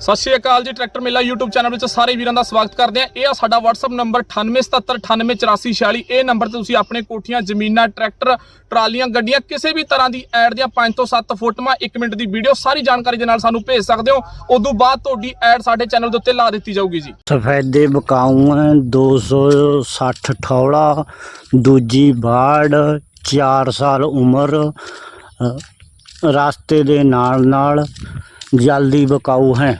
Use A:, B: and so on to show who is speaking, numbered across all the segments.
A: ਸਤਿ ਸ਼੍ਰੀ ਅਕਾਲ ਜੀ ਟਰੈਕਟਰ ਮੇਲਾ YouTube ਚੈਨਲ ਵਿੱਚ ਸਾਰੇ ਵੀਰਾਂ ਦਾ ਸਵਾਗਤ ਕਰਦੇ ਆ ਇਹ ਆ ਸਾਡਾ WhatsApp ਨੰਬਰ 9877988446 ਇਹ ਨੰਬਰ ਤੇ ਤੁਸੀਂ ਆਪਣੇ ਕੋਠੀਆਂ ਜ਼ਮੀਨਾਂ ਟਰੈਕਟਰ ਟਰਾਲੀਆਂ ਗੱਡੀਆਂ ਕਿਸੇ ਵੀ ਤਰ੍ਹਾਂ ਦੀ ਐਡ ਦੀਆਂ 5 ਤੋਂ 7 ਫੋਟੋਆਂ 1 ਮਿੰਟ ਦੀ ਵੀਡੀਓ ਸਾਰੀ ਜਾਣਕਾਰੀ ਦੇ ਨਾਲ ਸਾਨੂੰ ਭੇਜ ਸਕਦੇ ਹੋ। ਉਦੋਂ ਬਾਅਦ ਤੁਹਾਡੀ ਐਡ ਸਾਡੇ ਚੈਨਲ ਦੇ ਉੱਤੇ ਲਾ ਦਿੱਤੀ ਜਾਊਗੀ ਜੀ।
B: ਸਫੈਦੇ ਬਕਾਊ ਹੈ 260 ਠੌੜਾ ਦੂਜੀ ਬਾੜ 4 ਸਾਲ ਉਮਰ ਅ, ਰਾਸਤੇ ਦੇ ਨਾਲ ਨਾਲ ਜਲਦੀ ਬਕਾਊ ਹੈ।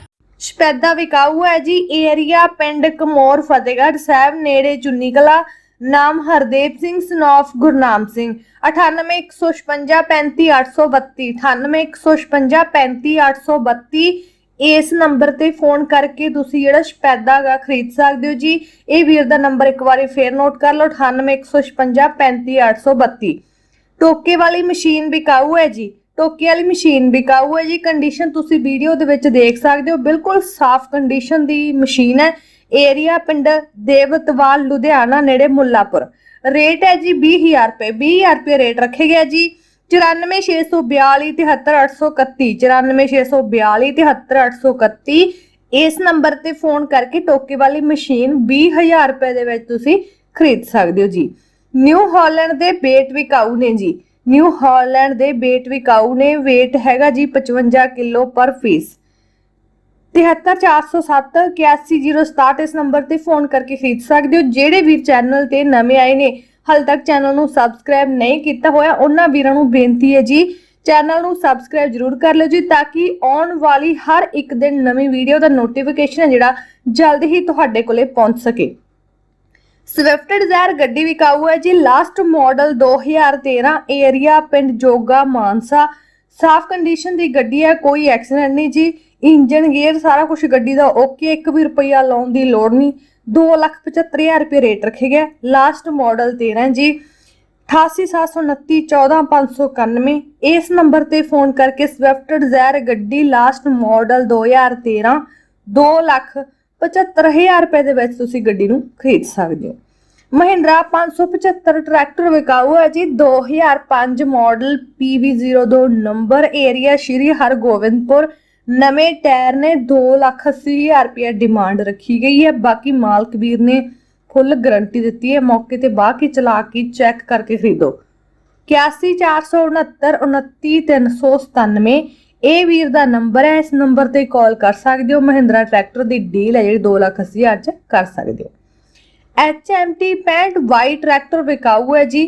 C: ਸ਼ਪੈਦਾ ਵਿਕਾਊ ਹੈ ਜੀ ਏਰੀਆ ਪਿੰਡ ਕਮੌਰ ਫਤਿਹਗੜ੍ਹ ਸਾਹਿਬ, ਨੇੜੇ ਚੁੰਨੀ ਕਲਾ ਨਾਮ ਹਰਦੇਵ ਸਿੰਘ, ਸਨੋਫ ਗੁਰਨਾਮ ਸਿੰਘ। 9815535832 9815535832 ਇਸ ਨੰਬਰ ਤੇ ਫੋਨ ਕਰਕੇ ਤੁਸੀਂ ਜਿਹੜਾ ਸ਼ਪੈਦਾ ਗਾ ਖਰੀਦ ਸਕਦੇ ਹੋ ਜੀ, ਇਹ ਵੀਰ ਦਾ ਨੰਬਰ ਇੱਕ ਵਾਰੀ ਫੇਰ ਨੋਟ ਕਰ ਲਓ 9815535832 ਟੋਕੇ ਵਾਲੀ ਮਸ਼ੀਨ ਵਿਕਾਊ ਹੈ ਜੀ ਟੋਕੀ ਵਾਲੀ ਮਸ਼ੀਨ ਵਿਕਾਊ ਹੈ ਜੀ। ਕੰਡੀਸ਼ਨ ਤੁਸੀਂ ਵੀਡੀਓ ਦੇ ਵਿੱਚ ਦੇਖ ਸਕਦੇ ਹੋ। ਬਿਲਕੁਲ ਸਾਫ਼ ਕੰਡੀਸ਼ਨ ਦੀ ਮਸ਼ੀਨ ਹੈ। ਏਰੀਆ ਪਿੰਡ ਦੇਵਤਵਾਲ, ਲੁਧਿਆਣਾ, ਨੇੜੇ ਮੁੱਲਾਪੁਰ। ਰੇਟ ਹੈ ਜੀ 20000 ਰੁਪਏ। 20000 ਰੁਪਏ ਰੇਟ ਰੱਖੇ ਗਿਆ ਜੀ। 94642 73831 94642 73831 ਇਸ ਨੰਬਰ ਤੇ ਫੋਨ ਕਰਕੇ ਟੋਕੇ ਵਾਲੀ ਮਸ਼ੀਨ 20000 ਰੁਪਏ ਦੇ ਵਿੱਚ ਤੁਸੀਂ ਖਰੀਦ ਸਕਦੇ ਹੋ ਜੀ। ਨਿਊ ਹਾਲੈਂਡ ਦੇ ਬੇਟ ਵਿਕਾਊ ਨੇ ਜੀ। ਨਿਊ ਹਾਲੈਂਡ ਦੇ ਬੇਟ ਵਿਕਾਊ ਨੇ weight ਹੈਗਾ ਜੀ 55 ਕਿਲੋ ਪਰ ਪੀਸ 73407 81067 ਇਸ ਨੰਬਰ ਤੇ ਫੋਨ ਕਰਕੇ ਖਰੀਦ ਸਕਦੇ ਹੋ। ਜਿਹੜੇ ਵੀਰ ਚੈਨਲ ਤੇ ਨਵੇਂ ਆਏ ਨੇ, ਹਾਲ ਤੱਕ ਚੈਨਲ ਨੂੰ ਸਬਸਕ੍ਰਾਈਬ ਨਹੀਂ ਕੀਤਾ ਹੋਇਆ, ਉਹਨਾਂ ਵੀਰਾਂ ਨੂੰ ਬੇਨਤੀ ਹੈ ਜੀ ਚੈਨਲ ਨੂੰ ਸਬਸਕ੍ਰਾਈਬ ਜਰੂਰ ਕਰ ਲਿਓ ਜੀ, ਤਾਂ ਕਿ ਆਉਣ ਵਾਲੀ ਹਰ ਇੱਕ ਦਿਨ ਨਵੀਂ ਵੀਡੀਓ ਦਾ ਨੋਟੀਫਿਕੇਸ਼ਨ ਹੈ ਜਿਹੜਾ ਜਲਦ ਹੀ ਤੁਹਾਡੇ ਕੋਲੇ ਪਹੁੰਚ ਸਕੇ। ਸਵਿਫਟ ਡਿਜ਼ਾਇਰ ਗੱਡੀ ਵਿਕਾਊ ਹੈ ਜੀ। ਲਾਸਟ ਮਾਡਲ 2013 ਏਰੀਆ ਪਿੰਡ ਜੋਗਾ ਮਾਨਸਾ। ਸਾਫ਼ ਕੰਡੀਸ਼ਨ ਦੀ ਗੱਡੀ ਹੈ, ਕੋਈ ਐਕਸੀਡੈਂਟ ਨਹੀਂ ਜੀ। ਇੰਜਨ ਗੇਅਰ ਸਾਰਾ ਕੁਝ ਗੱਡੀ ਦਾ ਓਕੇ 1 ਵੀ ਰੁਪਈਆ ਲਾਉਣ ਦੀ ਲੋੜ ਨਹੀਂ। 275000 ਰੁਪਏ ਰੇਟ ਰੱਖੇ ਗਿਆ ਲਾਸਟ ਮਾਡਲ 13 ਜੀ। 8879914591 ਇਸ ਨੰਬਰ ਤੇ ਫੋਨ ਕਰਕੇ ਸਵਿਫਟ ਡਿਜ਼ਾਇਰ ਗੱਡੀ ਲਾਸਟ ਮਾਡਲ 2013 2 ਲੱਖ 75000 ਰੁਪਏ ਦੇ ਵਿੱਚ ਤੁਸੀਂ ਗੱਡੀ ਨੂੰ ਖਰੀਦ ਸਕਦੇ ਹੋ। ਮਹਿੰਦਰਾ 575 ਟਰੈਕਟਰ ਵਿਕਾਊ ਹੈ ਜੀ। 2005 model PV02 number area Shri Hargobindpur. ਨਵੇਂ ਟਾਇਰ ਨੇ 280000 ਰੁਪਏ ਡਿਮਾਂਡ ਰੱਖੀ ਗਈ ਹੈ। ਬਾਕੀ ਮਾਲਕ ਵੀਰ ਨੇ ਫੁੱਲ ਗਾਰੰਟੀ ਦਿੱਤੀ ਹੈ। ਮੌਕੇ ਤੇ ਬਾਹ ਕੇ ਚਲਾ ਕੇ ਚੈੱਕ ਕਰਕੇ ਖਰੀਦੋ। 814669 29397 ਇਹ ਵੀਰ ਦਾ ਨੰਬਰ ਹੈ, ਇਸ ਨੰਬਰ ਤੇ ਕਾਲ ਕਰ ਸਕਦੇ ਹੋ। ਮਹਿੰਦਰਾ ਟਰੈਕਟਰ ਦੀ ਡੀਲ ਹੈ, ਜਿਹੜੀ 280000 ਚ ਕਰ ਸਕਦੇ ਹੋ। HMT 65 ਵਾਈ ਟਰੈਕਟਰ ਵਿਕਾਊ ਹੈ ਜੀ।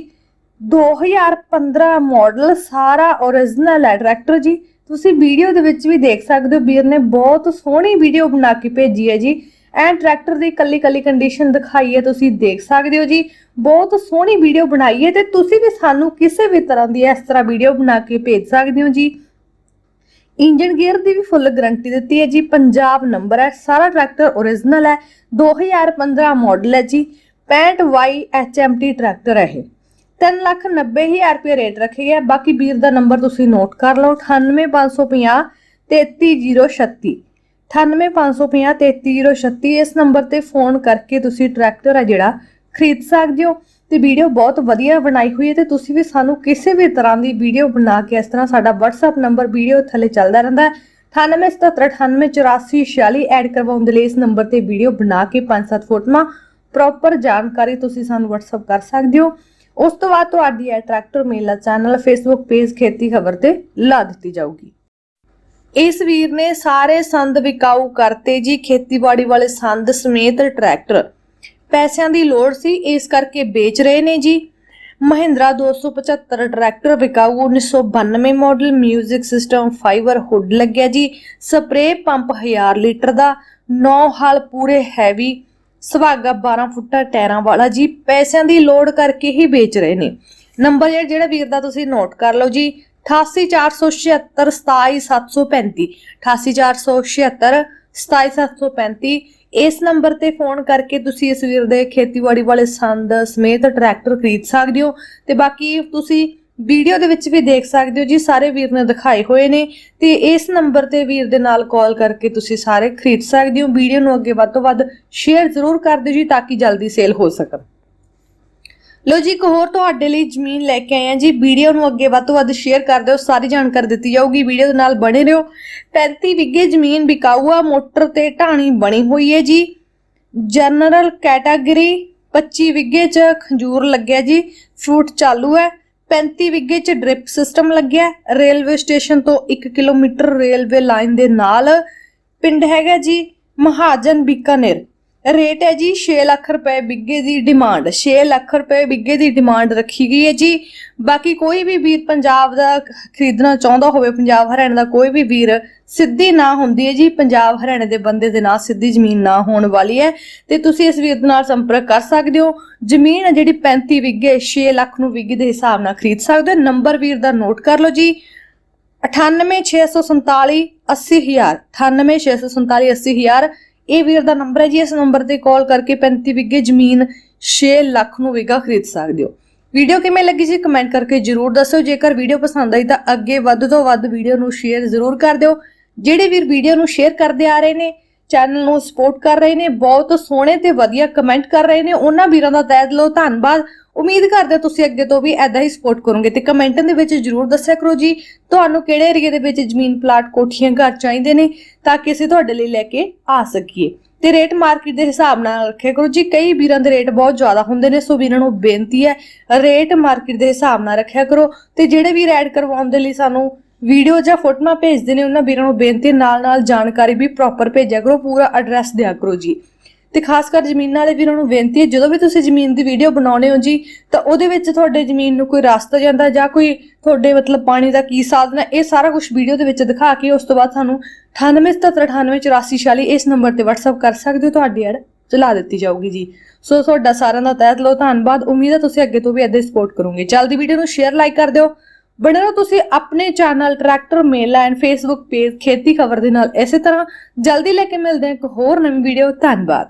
C: 2015 ਮਾਡਲ ਸਾਰਾ origignal ਹੈ ਟਰੈਕਟਰ ਜੀ। ਤੁਸੀਂ ਵੀਡੀਓ ਦੇ ਵਿੱਚ ਵੀ ਦੇਖ ਸਕਦੇ ਹੋ, ਵੀਰ ਨੇ ਬਹੁਤ ਸੋਹਣੀ ਵੀਡੀਓ ਬਣਾ ਕੇ ਭੇਜੀ ਹੈ ਜੀ। ਐਂ ਟਰੈਕਟਰ ਦੀ ਕੱਲੀ ਕੱਲੀ ਕੰਡੀਸ਼ਨ ਦਿਖਾਈ ਹੈ, ਤੁਸੀਂ ਦੇਖ ਸਕਦੇ ਹੋ ਜੀ। ਬਹੁਤ ਸੋਹਣੀ ਵੀਡੀਓ ਬਣਾਈ ਹੈ ਤੇ ਤੁਸੀਂ ਵੀ ਸਾਨੂੰ ਕਿਸੇ ਵੀ ਤਰ੍ਹਾਂ ਦੀ ਇਸ ਤਰ੍ਹਾਂ ਵੀਡੀਓ ਬਣਾ ਕੇ ਭੇਜ ਸਕਦੇ ਹੋ ਜੀ। ਇੰਜਨ ਗੇਅਰ ਦੀ ਵੀ ਫੁੱਲ ਗਾਰੰਟੀ ਦਿੱਤੀ ਹੈ ਜੀ, ਪੰਜਾਬ ਨੰਬਰ ਹੈ, ਸਾਰਾ ਟਰੈਕਟਰ origignal ਹੈ 2015 ਮਾਡਲ ਹੈ ਜੀ 65Y HMT ਟਰੈਕਟਰ ਹੈ ਇਹ। 390000 ਰੁਪਏ ਰੇਟ ਰੱਖੇ ਗਿਆ ਬਾਕੀ ਵੀਰ ਦਾ ਨੰਬਰ ਤੁਸੀਂ ਨੋਟ ਕਰ ਲਓ 98550 33036 98550 33036 ਇਸ ਨੰਬਰ ਤੇ ਫੋਨ ਕਰਕੇ ਤੁਸੀਂ ਟਰੈਕਟਰ ਹੈ ਜਿਹੜਾ ਖਰੀਦ ਸਕਦੇ ਹੋ। ਤੇ ਵੀਡੀਓ ਬਹੁਤ ਵਧੀਆ ਬਣਾਈ ਹੋਈ ਹੈ ਤੇ ਤੁਸੀਂ ਵੀ ਸਾਨੂੰ ਕਿਸੇ ਵੀ ਤਰ੍ਹਾਂ ਦੀ ਵੀਡੀਓ ਬਣਾ ਕੇ ਇਸ ਤਰ੍ਹਾਂ ਸਾਡਾ WhatsApp ਨੰਬਰ ਵੀਡੀਓ ਥੱਲੇ ਚੱਲਦਾ ਰਹਿੰਦਾ ਹੈ। 9877988446 ਐਡ ਕਰਵਾਉਣ ਦੇ ਲਈ ਇਸ ਨੰਬਰ ਤੇ ਵੀਡੀਓ ਬਣਾ ਕੇ 5-7 ਫੋਟੋਆਂ ਪ੍ਰੋਪਰ ਜਾਣਕਾਰੀ ਤੁਸੀਂ ਸਾਨੂੰ WhatsApp ਕਰ ਸਕਦੇ ਹੋ। ਉਸ ਤੋਂ ਬਾਅਦ ਤੁਹਾਡੀ ਇਹ ਟਰੈਕਟਰ ਮੇਲਾ ਚੈਨਲ ਫੇਸਬੁੱਕ ਪੇਜ ਖੇਤੀ ਖਬਰ ਤੇ ਲਾ ਦਿੱਤੀ ਜਾਊਗੀ। ਇਸ ਵੀਰ ਨੇ ਸਾਰੇ ਸੰਦ ਵਿਕਾਊ ਕਰਤੇ ਜੀ, ਖੇਤੀਬਾੜੀ ਵਾਲੇ ਸੰਦ ਸਮੇਤ ਟਰੈਕਟਰ ਪੈਸਿਆਂ ਦੀ ਲੋੜ ਸੀ, ਇਸ ਕਰਕੇ ਵੇਚ ਰਹੇ ਨੇ ਜੀ। ਮਹਿੰਦਰਾ 275 ਟਰੈਕਟਰ ਵਿਕਾਊ 1992 ਮਾਡਲ 뮤직 ਸਿਸਟਮ ਫਾਈਬਰ ਹੁੱਡ ਲੱਗਿਆ ਜੀ। ਸਪਰੇ ਪੰਪ 1000 ਲੀਟਰ ਦਾ 9 ਹਾਲ ਪੂਰੇ ਹੈਵੀ, ਸੁਹਾਗਾ 12 ਫੁੱਟਾ ਟਾਇਰਾਂ ਵਾਲਾ ਜੀ। ਪੈਸਿਆਂ ਦੀ ਲੋੜ ਕਰਕੇ ਹੀ ਵੇਚ ਰਹੇ ਨੇ। ਨੰਬਰ ਜਿਹੜਾ ਜਿਹੜਾ ਵੀਰ ਦਾ ਤੁਸੀਂ ਨੋਟ ਕਰ ਲਓ ਜੀ 8847727735 88476 27735 ਇਸ ਨੰਬਰ ਤੇ ਫੋਨ ਕਰਕੇ ਤੁਸੀਂ ਇਸ ਵੀਰ ਦੇ ਖੇਤੀਬਾੜੀ ਵਾਲੇ ਸੰਦ ਸਮੇਤ ਟਰੈਕਟਰ ਖਰੀਦ ਸਕਦੇ ਹੋ ਤੇ ਬਾਕੀ ਤੁਸੀਂ ਵੀਡੀਓ ਦੇ ਵਿੱਚ ਵੀ ਦੇਖ ਸਕਦੇ ਹੋ ਜੀ, ਸਾਰੇ ਵੀਰ ਨੇ ਦਿਖਾਏ ਹੋਏ ਨੇ ਤੇ ਇਸ ਨੰਬਰ ਤੇ ਵੀਰ ਦੇ ਨਾਲ ਕਾਲ ਕਰਕੇ ਤੁਸੀਂ ਸਾਰੇ ਖਰੀਦ ਸਕਦੇ ਹੋ। ਵੀਡੀਓ ਨੂੰ ਅੱਗੇ ਵੱਧ ਤੋਂ ਵੱਧ ਸ਼ੇਅਰ ਜ਼ਰੂਰ ਕਰ ਦਿਓ ਜੀ, ਤਾਂ ਕਿ ਜਲਦੀ ਸੇਲ ਹੋ ਸਕਣ। ਲੋ ਜੀ, ਇੱਕ ਹੋਰ ਤੁਹਾਡੇ ਲਈ ਜ਼ਮੀਨ ਲੈ ਕੇ ਆਏ ਆ ਜੀ। ਵੀਡੀਓ ਨੂੰ ਅੱਗੇ ਵੱਧ ਤੋਂ ਵੱਧ ਸ਼ੇਅਰ ਕਰ ਦਿਓ, ਸਾਰੀ ਜਾਣਕਾਰੀ ਦਿੱਤੀ ਜਾਊਗੀ। ਵੀਡੀਓ ਦੇ ਨਾਲ ਬਣੇ ਰਹੋ। 35 ਵਿਗੇ ਜ਼ਮੀਨ ਵਿਕਾਊ ਆ ਮੋਟਰ ਤੇ ਢਾਣੀ ਬਣੀ ਹੋਈ ਹੈ ਜੀ। ਜਨਰਲ ਕੈਟਾਗਰੀ 25 ਵਿਗੇ ਚ ਖੰਜੂਰ ਲੱਗਿਆ ਜੀ, ਫਰੂਟ ਚਾਲੂ ਹੈ। 35 ਵਿਗੇ ਚ ਡ੍ਰਿਪ ਸਿਸਟਮ ਲੱਗਿਆ, ਰੇਲਵੇ ਸਟੇਸ਼ਨ ਤੋਂ 1 ਕਿਲੋਮੀਟਰ ਰੇਲਵੇ ਲਾਈਨ ਦੇ ਨਾਲ। ਪਿੰਡ ਹੈਗਾ ਜੀ, ਮਹਾਜਨ ਬੀਕਾਨੇਰ। ਰੇਟ ਹੈ ਜੀ 6 ਲੱਖ ਰੁਪਏ ਬਿੱਗੇ ਦੀ ਡਿਮਾਂਡ 6 ਲੱਖ ਰੁਪਏ ਬਿੱਗੇ ਦੀ ਡਿਮਾਂਡ ਰੱਖੀ ਗਈ ਹੈ ਜੀ। ਬਾਕੀ ਕੋਈ ਵੀ ਵੀਰ ਪੰਜਾਬ ਦਾ ਖਰੀਦਣਾ ਚਾਹੁੰਦਾ ਹੋਵੇ, ਪੰਜਾਬ ਹਰਿਆਣਾ ਦਾ ਕੋਈ ਵੀ ਵੀਰ ਸਿੱਧੀ ਨਾ ਹੁੰਦੀ ਹੈ ਜੀ। ਪੰਜਾਬ ਹਰਿਆਣੇ ਦੇ ਬੰਦੇ ਦੇ ਨਾਲ ਸਿੱਧੀ ਜ਼ਮੀਨ ਨਾ ਹੋਣ ਵਾਲੀ ਹੈ। ਤੇ ਤੁਸੀਂ ਇਸ ਵੀਰ ਦੇ ਨਾਲ ਸੰਪਰਕ ਕਰ ਸਕਦੇ ਹੋ। ਜ਼ਮੀਨ ਹੈ ਜਿਹੜੀ 35 ਵਿਗੇ 6 ਲੱਖ ਨੂੰ ਵਿਗੇ ਦੇ ਹਿਸਾਬ ਨਾਲ ਖਰੀਦ ਸਕਦੇ ਹੋ। ਨੰਬਰ ਵੀਰ ਦਾ ਨੋਟ ਕਰ ਲਓ ਜੀ। 98647 80000 98647 80000 ਇਹ ਵੀਰ ਦਾ ਨੰਬਰ ਹੈ ਜੀ, ਇਸ ਨੰਬਰ ਤੇ ਕਾਲ ਕਰਕੇ 35 ਵਿਗੇ ਜ਼ਮੀਨ 6 ਲੱਖ ਨੂੰ ਵਿਗਾ ਖਰੀਦ ਸਕਦੇ ਹੋ। ਵੀਡੀਓ ਕਿਵੇਂ ਲੱਗੀ ਜੀ ਕਮੈਂਟ ਕਰਕੇ ਜਰੂਰ ਦੱਸੋ। ਜੇਕਰ ਵੀਡੀਓ ਪਸੰਦ ਆਈ ਤਾਂ ਅੱਗੇ ਵੱਧ ਤੋਂ ਵੱਧ ਵੀਡੀਓ ਨੂੰ ਸ਼ੇਅਰ ਜ਼ਰੂਰ ਕਰ ਦਿਓ। ਜਿਹੜੇ ਵੀਰ ਵੀਡੀਓ ਨੂੰ ਸ਼ੇਅਰ ਕਰਦੇ ਆ ਰਹੇ ਨੇ ਚੈਨਲ ਨੂੰ ਸਪੋਰਟ ਕਰ ਰਹੇ ਨੇ, ਬਹੁਤ ਸੋਹਣੇ ਤੇ ਵਧੀਆ ਕਮੈਂਟ ਕਰ ਰਹੇ ਨੇ, ਉਹਨਾਂ ਵੀਰਾਂ ਦਾ ਤਹਿ ਦਿਲੋਂ ਧੰਨਵਾਦ। ਉਮੀਦ ਕਰਦੇ ਹਾਂ ਤੁਸੀਂ ਅੱਗੇ ਤੋਂ ਵੀ ਐਦਾਂ ਹੀ ਸਪੋਰਟ ਕਰੋਗੇ ਤੇ ਕਮੈਂਟਾਂ ਦੇ ਵਿੱਚ ਜਰੂਰ ਦੱਸਿਆ ਕਰੋ ਜੀ, ਤੁਹਾਨੂੰ ਕਿਹੜੇ ਏਰੀਏ ਦੇ ਵਿੱਚ ਜ਼ਮੀਨ ਪਲਾਟ ਕੋਠੀਆਂ ਘਰ ਚਾਹੀਦੇ ਨੇ ਤਾਂ ਕਿ ਅਸੀਂ ਤੁਹਾਡੇ ਲਈ ਲੈ ਕੇ ਆ ਸਕੀਏ। ਤੇ ਰੇਟ ਮਾਰਕੀਟ ਦੇ ਹਿਸਾਬ ਨਾਲ ਰੱਖਿਆ ਕਰੋ ਜੀ, ਕਈ ਵੀਰਾਂ ਦੇ ਰੇਟ ਬਹੁਤ ਜ਼ਿਆਦਾ ਹੁੰਦੇ ਨੇ, ਸੋ ਵੀਰਾਂ ਨੂੰ ਬੇਨਤੀ ਹੈ ਰੇਟ ਮਾਰਕੀਟ ਦੇ ਹਿਸਾਬ ਨਾਲ ਰੱਖਿਆ ਕਰੋ ਤੇ ਜਿਹੜੇ ਵੀਰ ਐਡ ਕਰਵਾਉਣ ਦੇ ਲਈ ਸਾਨੂੰ ਵੀਡੀਓ ਜਾਂ ਫੋਟੋਆਂ ਭੇਜਦੇ ਨੇ, ਉਹਨਾਂ ਵੀਰਾਂ ਨੂੰ ਬੇਨਤੀ ਨਾਲ ਨਾਲ ਜਾਣਕਾਰੀ ਵੀ ਪ੍ਰੋਪਰ ਭੇਜਿਆ ਕਰੋ, ਪੂਰਾ ਐਡਰੈਸ ਦਿਆ ਕਰੋ ਜੀ। ਤੇ ਖਾਸ ਕਰ ਜ਼ਮੀਨਾਂ ਵਾਲੇ ਵੀਰਾਂ ਨੂੰ ਬੇਨਤੀ ਹੈ, ਜਦੋਂ ਵੀ ਤੁਸੀਂ ਜ਼ਮੀਨ ਦੀ ਵੀਡੀਓ ਬਣਾਉਣੇ ਹੋ ਜੀ, ਤਾਂ ਉਹਦੇ ਵਿੱਚ ਤੁਹਾਡੇ ਜ਼ਮੀਨ ਨੂੰ ਕੋਈ ਰਸਤਾ ਜਾਂਦਾ ਜਾਂ ਕੋਈ ਤੁਹਾਡੇ ਮਤਲਬ ਪਾਣੀ ਦਾ ਕੀ ਸਾਧਨ ਹੈ, ਇਹ ਸਾਰਾ ਕੁਝ ਵੀਡੀਓ ਦੇ ਵਿੱਚ ਦਿਖਾ ਕੇ ਉਸ ਤੋਂ ਬਾਅਦ ਸਾਨੂੰ 9877988446 ਇਸ ਨੰਬਰ ਤੇ WhatsApp ਕਰ ਸਕਦੇ ਹੋ, ਤੁਹਾਡੀ ਐਡ ਚਲਾ ਦਿੱਤੀ ਜਾਊਗੀ ਜੀ। ਸੋ ਤੁਹਾਡਾ ਸਾਰਿਆਂ ਦਾ ਤਹਿ ਦਿਲੋਂ ਧੰਨਵਾਦ, ਉਮੀਦ ਹੈ ਤੁਸੀਂ ਅੱਗੇ ਤੋਂ ਵੀ ਏਦਾਂ ਸਪੋਰਟ ਕਰੋਗੇ। ਜਲਦੀ ਵੀਡੀਓ ਨੂੰ ਸ਼ੇਅਰ ਲਾਈਕ ਕਰ ਦਿਓ। ਬਣੇ ਰਹੋ ਤੁਸੀਂ ਆਪਣੇ channel tractor Mela and Facebook page Kheti Khabar ਦੇ ਨਾਲ। ਇਸੇ ਤਰ੍ਹਾਂ ਜਲਦੀ ਲੈ ਕੇ ਮਿਲਦੇ ਹਾਂ ਇੱਕ ਹੋਰ ਨਵੀਂ ਵੀਡੀਓ ਧੰਨਵਾਦ।